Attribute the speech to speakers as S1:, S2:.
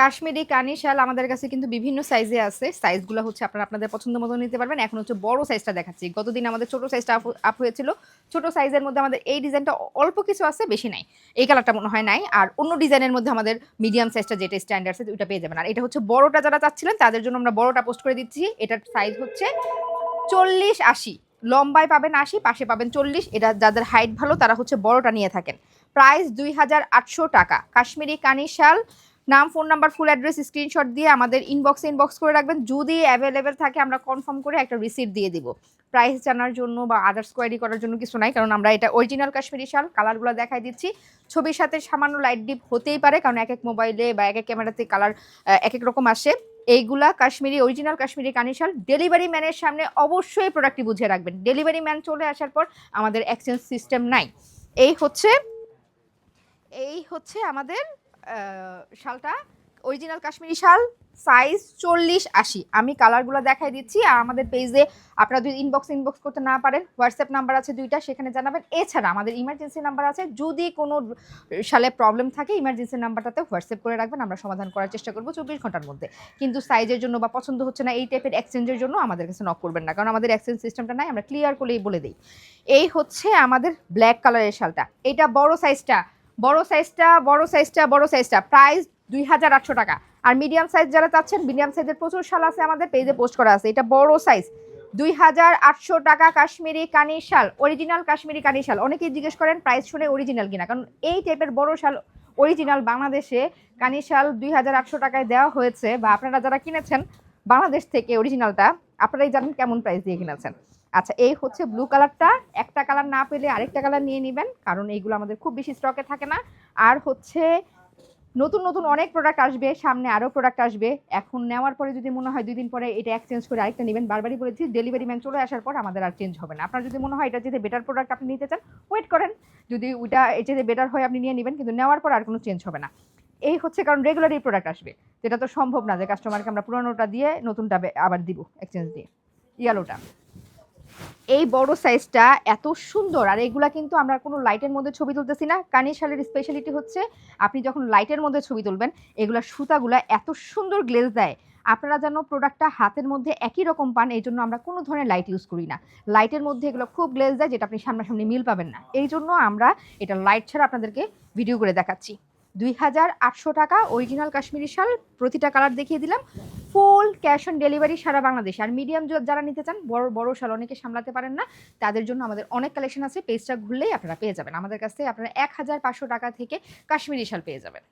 S1: কাশ্মীরি কানি শাল আমাদের কাছে কিন্তু বিভিন্ন সাইজে আছে। সাইজগুলো হচ্ছে আপনারা আপনাদের পছন্দ মতো নিতে পারবেন। এখন হচ্ছে বড় সাইজটা দেখাচ্ছি। গতদিন আমাদের ছোট সাইজটা আপ হয়েছিল। ছোট সাইজের মধ্যে আমাদের এই ডিজাইনটা অল্প কিছু আছে, বেশি নাই। এই কালারটা মনে হয় নাই। আর অন্য ডিজাইনের মধ্যে আমাদের মিডিয়াম সাইজটা যেটা স্ট্যান্ডার্ড আছে ওইটা পেয়ে যাবেন। আর এটা হচ্ছে বড়টা যারা চাচ্ছিলেন, তাদের জন্য আমরা বড়টা পোস্ট করে দিচ্ছি। এটার সাইজ হচ্ছে চল্লিশ আশি। লম্বায় পাবেন আশি, পাশে পাবেন চল্লিশ। এটা যাদের হাইট ভালো, তারা হচ্ছে বড়টা নিয়ে থাকেন। প্রাইস দুই হাজার আটশো টাকা। কাশ্মীরি কানি শাল নাম, phone number full address screenshot দিয়ে আমাদের ইনবক্সে ইনবক্স করে রাখবেন। যদি অ্যাভেলেবেল থাকে, আমরা কনফার্ম করে একটা রিসিট দিয়ে দিব। প্রাইস জানার জন্য বা আদার্স কোয়ারি করার জন্য কিছু নাই, কারণ আমরা এটা অরিজিনাল কাশ্মীরি শাল কালারগুলো দেখাই দিচ্ছি। ছবির সাথে সামান্য লাইট ডিপ হতেই পারে, কারণ এক এক মোবাইলে বা এক এক ক্যামেরাতে কালার এক এক রকম আসে। এইগুলা কাশ্মীরি অরিজিনাল কাশ্মীরি কানিশাল ডেলিভারি ম্যানের সামনে অবশ্যই প্রোডাক্টটি বুঝে রাখবেন। ডেলিভারি ম্যান চলে আসার পর আমাদের এক্সচেঞ্জ সিস্টেম নাই। এই হচ্ছে এই হচ্ছে আমাদের শালটা অরিজিনাল কাশ্মীরি শাল সাইজ চল্লিশ আশি। আমি কালারগুলো দেখাই দিচ্ছি, আর আমাদের পেজে আপনারা যদি ইনবক্স ইনবক্স করতে না পারেন হোয়াটসঅ্যাপ নাম্বার আছে দুইটা, সেখানে জানাবেন। এছাড়া আমাদের ইমার্জেন্সি নাম্বার আছে, যদি কোনো সালে প্রবলেম থাকে ইমার্জেন্সি নাম্বারটাতে হোয়াটসঅ্যাপ করে রাখবেন, আমরা সমাধান করার চেষ্টা করব চব্বিশ ঘণ্টার মধ্যে। কিন্তু সাইজের জন্য বা পছন্দ হচ্ছে না, এই টাইপের এক্সচেঞ্জের জন্য আমাদের কাছে নক করবেন না, কারণ আমাদের এক্সচেঞ্জ সিস্টেমটা নাই, আমরা ক্লিয়ার করেই বলে দিই। এই হচ্ছে আমাদের ব্ল্যাক কালারের শালটা। এটা বড় সাইজটা বড় সাইজটা বড় সাইজটা বড় সাইজটা প্রাইস দুই হাজার আটশো টাকা। আর মিডিয়াম সাইজ যারা চাচ্ছেন মিডিয়াম সাইজের প্রচুর শাল আছে আমাদের পেজে পোস্ট করা আছে। এটা বড় সাইজ দুই হাজার আটশো টাকা কাশ্মীরি কানি শাল অরিজিনাল কাশ্মীরি কানি শাল। অনেকেই জিজ্ঞেস করেন প্রাইস শুনে অরিজিনাল কিনা? কারণ এই টাইপের বড় শাল অরিজিনাল বাংলাদেশে কানি শাল দুই হাজার আটশো টাকায় দেওয়া হয়েছে। বা আপনারা যারা কিনেছেন বাংলাদেশ থেকে অরিজিনালটা আপনারাই জানেন কেমন প্রাইস দিয়ে কিনেছেন। আচ্ছা এই হচ্ছে ব্লু কালারটা একটা কালার না পেলে আরেকটা কালার নিয়ে নেবেন, কারণ এইগুলো আমাদের খুব বেশি স্টকে থাকে না। আর হচ্ছে, নতুন নতুন অনেক প্রোডাক্ট আসবে, সামনে আরও প্রোডাক্ট আসবে। এখন নেওয়ার পরে যদি মনে হয় দুই দিন পরে এটা এক্সচেঞ্জ করে আরেকটা নেবেন। বারবারই বলেছি ডেলিভারি ম্যান চলে আসার পর আমাদের আর চেঞ্জ হবে না। আপনার যদি মনে হয় এটা যেতে বেটার প্রোডাক্ট আপনি নিতে চান ওয়েট করেন। যদি ওইটা যদি বেটার হয় আপনি নিয়ে নেবেন, কিন্তু নেওয়ার পর আর কোনো চেঞ্জ হবে না। এই হচ্ছে কারণ রেগুলার এই প্রোডাক্ট আসবে। যেটা তো সম্ভব না যে কাস্টমারকে আমরা পুরানোটা দিয়ে নতুনটা আবার দিব এক্সচেঞ্জ দিয়ে। ইয়ালোটা এই বড় সাইজটা এত সুন্দর। আর এগুলা কিন্তু আমরা কোনো লাইটের মধ্যে ছবি তুলতেছি না। কানি শালের স্পেশালিটি হচ্ছে আপনি যখন লাইটের মধ্যে ছবি তুলবেন, এগুলা সুতাগুলা এত সুন্দর গ্লেজ দেয়। আপনারা যেন প্রোডাক্টটা হাতের মধ্যে একই রকম পান, এই জন্য আমরা কোনো ধরনের লাইট ইউজ করি না। লাইটের মধ্যে এগুলো খুব গ্লেজ দেয়, যেটা আপনি সামনাসামনি মিল পাবেন না। এই জন্য আমরা এটা লাইট ছাড়া আপনাদেরকে ভিডিও করে দেখাচ্ছি। দুই হাজার আটশো টাকা অরিজিনাল কাশ্মীরি শাল, প্রতিটা কালার দেখিয়ে দিলাম। ফুল ক্যাশ অন ডেলিভারি সারা বাংলাদেশে। আর মিডিয়াম যারা নিতে চান, বড় বড় সাল অনেকে সামলাতে পারেন না। তাদের জন্য আমাদের অনেক কালেকশন আছে, পেজটা ঘুরলেই আপনারা পেয়ে যাবেন। আমাদের কাছ থেকে আপনারা এক হাজার পাঁচশো টাকা থেকে কাশ্মীরি শাল পেয়ে যাবেন।